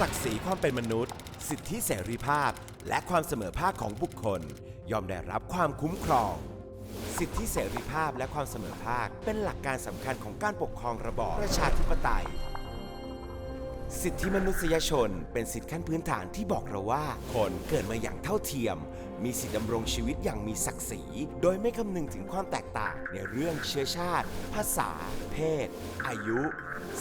ศักดิ์ศรีความเป็นมนุษย์ สิทธิเสรีภาพ และความเสมอภาคของบุคคล ยอมได้รับความคุ้มครอง สิทธิเสรีภาพและความเสมอภาค เป็นหลักการสำคัญของการปกครองระบอบประชาธิปไตย สิทธิมนุษยชน เป็นสิทธิขั้นพื้นฐานที่บอกเราว่า คนเกิดมาอย่างเท่าเทียม มีสิทธิดำรงชีวิตอย่างมีศักดิ์ศรี โดยไม่คำนึงถึงความแตกต่างในเรื่องเชื้อชาติ ภาษา เพศ อายุ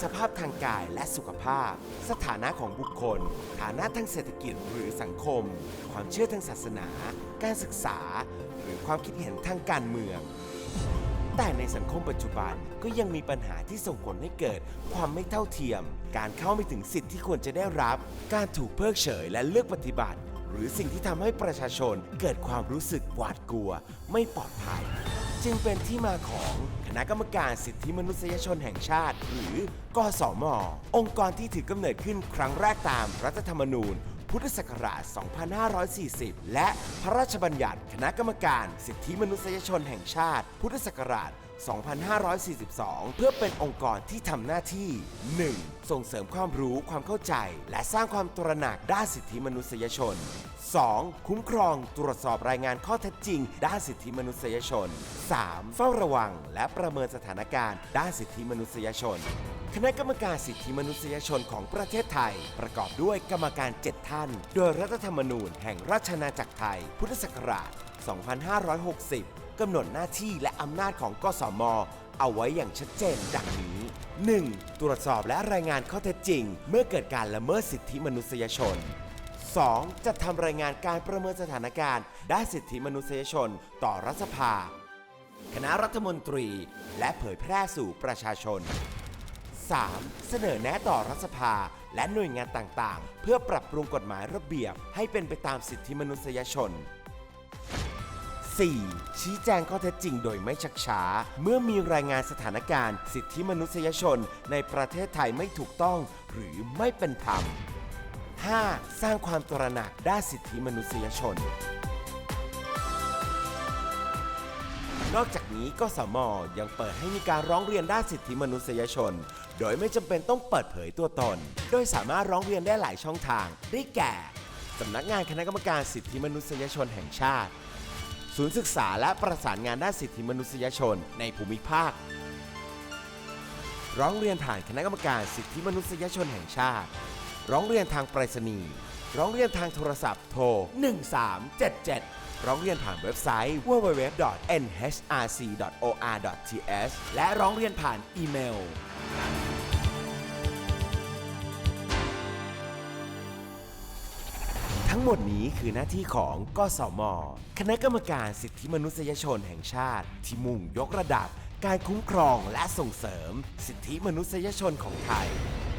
สภาพทางกายและสุขภาพ สถานะของบุคคล ฐานะทางเศรษฐกิจหรือสังคม ความเชื่อทางศาสนา การศึกษา หรือความคิดเห็นทางการเมือง แต่ในสังคมปัจจุบันก็ยังมีปัญหาที่ส่งผลให้เกิด ความไม่เท่าเทียม การเข้าไม่ถึงสิทธิที่ควรจะได้รับ การถูกเพิกเฉยและเลือกปฏิบัติ หรือสิ่งที่ทำให้ประชาชนเกิดความรู้สึกหวาดกลัว ไม่ปลอดภัย จึงเป็นที่มาของคณะกรรมการสิทธิมนุษยชนแห่งชาติ หรือกสม องค์กรที่ถือกำเนิดขึ้นครั้งแรกตามรัฐธรรมนูญ พุทธศักราช 2540 และพระราชบัญญัติคณะกรรมการสิทธิมนุษยชนแห่งชาติ พุทธศักราช 2542 เพื่อเป็นองค์กรที่ทำหน้าที่ 1. ส่งเสริมความรู้ความเข้าใจ และสร้างความตระหนักด้านสิทธิมนุษยชน 2. คุ้มครองตรวจสอบรายงานข้อเท็จจริง ด้านสิทธิมนุษยชน 3. เฝ้าระวัง และประเมินสถานการณ์ ด้านสิทธิมนุษยชน คณะกรรมการสิทธิมนุษยชนของประเทศไทย ประกอบด้วยกรรมการ 7 ท่าน โดยรัฐธรรมนูญแห่งราชอาณาจักรไทย พุทธศักราช 2560 กำหนดหน้าที่และอำนาจของกสม เอาไว้อย่างชัดเจนดังนี้ 1. ตรวจสอบและรายงานข้อเท็จจริง เมื่อเกิดการละเมิดสิทธิมนุษยชน 2. จัดทำรายงานการประเมินสถานการณ์ ด้านสิทธิมนุษยชน ต่อรัฐสภา คณะรัฐมนตรี และเผยแพร่สู่ประชาชน 3. เสนอแนะต่อรัฐสภา และหน่วยงานต่างๆ เพื่อปรับปรุงกฎหมายระเบียบ ให้เป็นไปตามสิทธิมนุษยชน 4. ชี้แจงข้อเท็จจริงโดยไม่ชักช้า เมื่อมีรายงานสถานการณ์ สิทธิมนุษยชนในประเทศไทยไม่ถูกต้อง หรือไม่เป็นธรรม 5. สร้างความตระหนักด้านสิทธิมนุษยชน นอกจากนี้ก็สมยังเปิดให้มีการร้องเรียนด้านสิทธิมนุษยชน โดยไม่จำเป็นต้องเปิดเผยตัวตน โดยสามารถร้องเรียนได้หลายช่องทาง ได้แก่สำนักงานคณะกรรมการสิทธิมนุษยชนแห่งชาติ ศูนย์ศึกษาและประสานงานด้านสิทธิมนุษยชนในภูมิภาค ร้องเรียนผ่านคณะกรรมการสิทธิมนุษยชนแห่งชาติ ร้องเรียนทางไปรษณีย์ ร้องเรียนทางโทรศัพท์โทร 1377 ร้องเรียนผ่านเว็บไซต์ www.nhrc.or.th และร้องเรียนผ่านอีเมล ทั้งหมดนี้คือหน้าที่ของกสม คณะกรรมการสิทธิมนุษยชนแห่งชาติ ที่มุ่งยกระดับ การคุ้มครองและส่งเสริม สิทธิมนุษยชนของไทย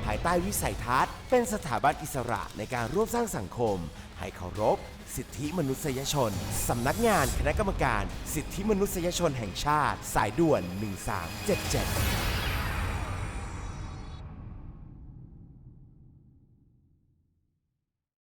ภายใต้วิสัยทัศน์ เป็นสถาบันอิสระในการร่วมสร้างสังคม ให้เคารพ สิทธิมนุษยชน สำนักงานคณะกรรมการ สิทธิมนุษยชนแห่งชาติ สายด่วน 1377